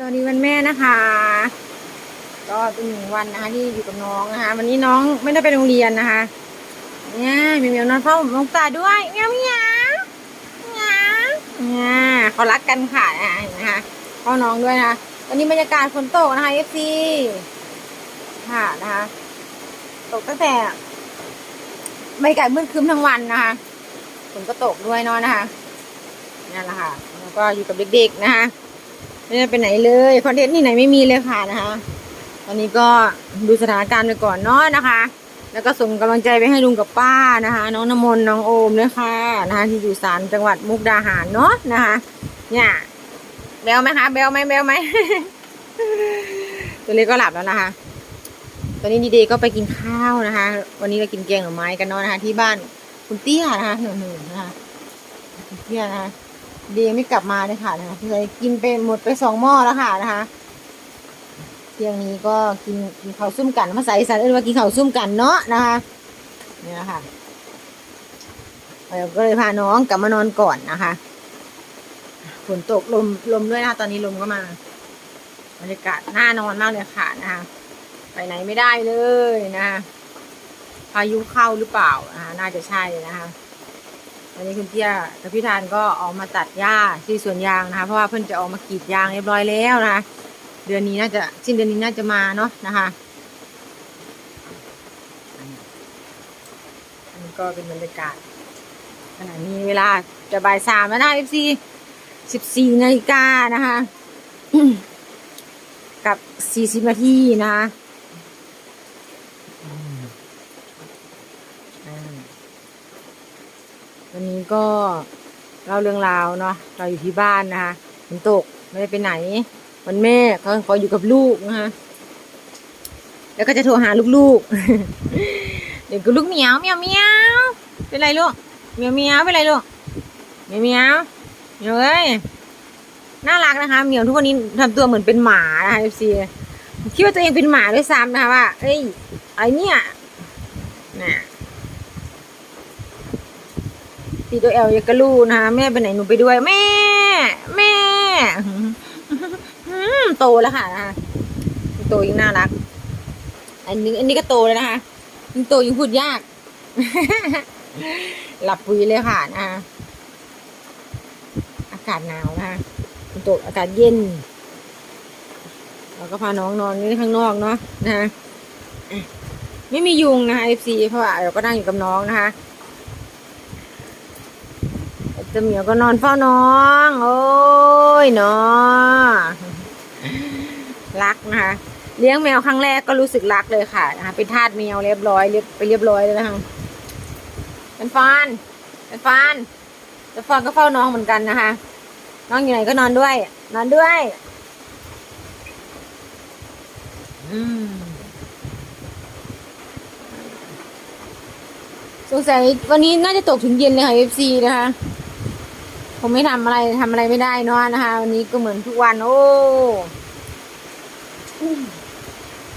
สวัสดีวันแม่นะคะ ก็เป็นหนึ่งวันนะคะที่อยู่กับน้องนะคะ วันนี้น้องไม่ได้ไปโรงเรียนนะคะเนี่ยมีเมียวนอนเฝ้าน้องตาด้วยเมียวเมียวเมียวเนี่ยเขารักกันค่ะอะคะพ่อน้องด้วยนะคะวันนี้บรรยากาศฝนตกนะคะ FC ค่ะนะคะตกตั้งแต่บรรยากาศมืดครึ้มทั้งวันนะคะฝนก็ตกด้วยเนาะนะคะนั่นแหละค่ะแล้วก็อยู่กับเด็กๆนะคะ ไม่ได้ไปไหนเลยคอนเทนต์ที่ไหนไม่มีเลยค่ะนะคะ ตอนนี้ก็ดูสถานการณ์ไปก่อนเนาะนะคะ แล้วก็ส่งกำลังใจไปให้ลุงกับป้านะคะ น้องน้ำมนต์น้องโอมด้วยค่ะนะคะ ที่อยู่ศาลจังหวัดมุกดาหารเนาะนะคะ เนี่ยเบลไหมคะเบลไหมเบลไหมตัวเล็กก็หลับแล้วนะคะ ตอนนี้ดีเดย์ก็ไปกินข้าวนะคะ วันนี้เรากินแกงหน่อไม้กันเนาะนะคะ ที่บ้านคุณเตี้ยนะคะหนึ่งหนึ่งนะคะคุณเตี้ยนะคะ ดียไม่กลับมาเลยค่ะนะคะเลยกินไปหมดไปสองหม้อแล้วค่ะนะคะเที่ยงนี้ก็กินกินข้าวซุ่มกันภาษาอีสานเรียกว่ากินข้าวซุ่มกันเนาะนะคะนี่แหละค่ะเราก็เลยพาน้องกลับมานอนก่อนนะคะฝนตกลมลมด้วยนะคะตอนนี้ลมก็มาบรรยากาศน่านอนมากเลยค่ะนะคะไปไหนไม่ได้เลยนะคะพายุเข้าหรือเปล่านะคะน่าจะใช่นะคะ วันนี้คุณเตี้ยกับพี่ธานก็ออกมาตัดหญ้าที่สวนยางนะคะ เพราะว่าเพิ่อนจะออกมากรีดยางเรียบร้อยแล้วนะคะเดือนนี้น่าจะสิ้นเดือนนี้น่าจะมาเนาะนะคะอันนี้ก็เป็นบรรยากาศขณะนี้เวลาจะบ่ายสามแล้วนะเอฟซีสิบสี่นาฬิกานะคะ กับสี่สิบนาทีนะคะ วันนี้ก็เล่าเรื่องราวเนาะเราอยู่ที่บ้านนะคะฝนตกไม่ได้ไปไหน วันแม่เขาขออยู่กับลูกนะคะแล้วก็จะโทรหาลูกๆเดี๋ยวก็ลูกเหมียวเหมียวเหมียวเป็นไรลูกเหมียวเหมียวเป็นไรลูกเหมียวเหมียวเหมียวเอ้ยน่ารักนะคะเหมียวทุกวันนี้ทำตัวเหมือนเป็นหมานะคะเอฟซีคิดว่าตัวเองเป็นหมาด้วยซ้ำนะคะว่าเอ้ยไอเนี่ยน่ะ ตีตัวแอลยากกะลูนะคะแม่ไปไหนหนูไปด้วยแม่ แม่โตแล้วค่ะนะคะโตยิ่งน่ารัก อันนี้ อันนี้ก็โตแล้วนะคะยิ่งโตยิ่งพูดยาก หลับปุ๋ยเลยค่ะนะคะอากาศหนาวนะคะฝนตอากาศเย็นเราก็พาน้องนอนไว้ข้างนอกเนาะนะคะอะไม่มียุงนะคะเอฟซีเพราะว่าเราก็นั่งอยู่กับน้องนะคะ เจะเหมียวก็นอนเฝ้าน้อง โอ้ยเนาะรักนะคะเลี้ยงแมวครั้งแรกก็รู้สึกรักเลยค่ะนะคะเป็นทาสแมวเรียบร้อยเรียบไปเรียบร้อยเลยนะคะเป็นฟานเป็นฟานเป็นฟานก็เฝ้าน้องเหมือนกันนะคะ น้องอยู่ไหนก็นอนด้วย นอนด้วยอืมสงสัยวันนี้น่าจะตกถึงเย็นเลยค่ะ FC นะคะ ผมไม่ทำอะไรทำอะไรไม่ได้เนาะนะคะ วันนี้ก็เหมือนทุกวัน โอ้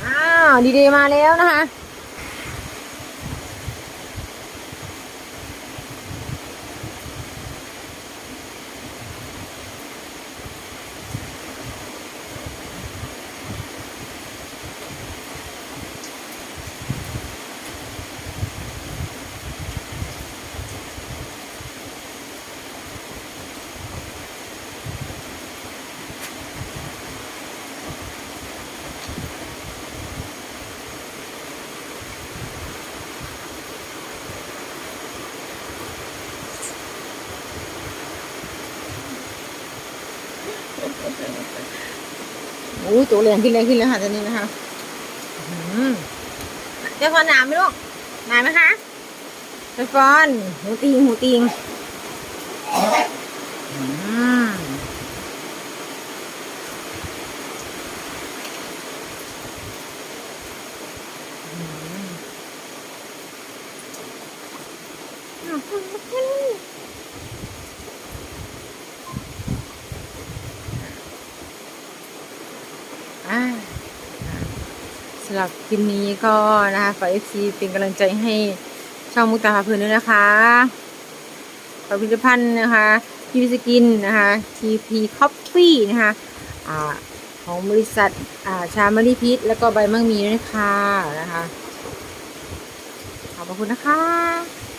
อ้าวดีเดย์มาแล้วนะคะ โอ้ยตัวแรงขึ้นแรงขึ้นแล้วค่ะตอนนี้นะคะเจ้าฟอนหนามไหมลูกหนามไหมคะเจ้าฟอนหูติงหูติงอืมอ่าสำหรับคลิปนี้ก็นะคะฝากเอฟซีเป็นกำลังใจให้ช่องมุกตาพาเพลินด้วยนะคะฝากผลิตภัณฑ์นะคะทีวีสกินนะคะ TP Coffee นะคะอ่าของบริษัทอ่าชามะลิพิษแล้วก็ใบมั่งมีด้วยค่ะนะคะขอบคุณนะคะ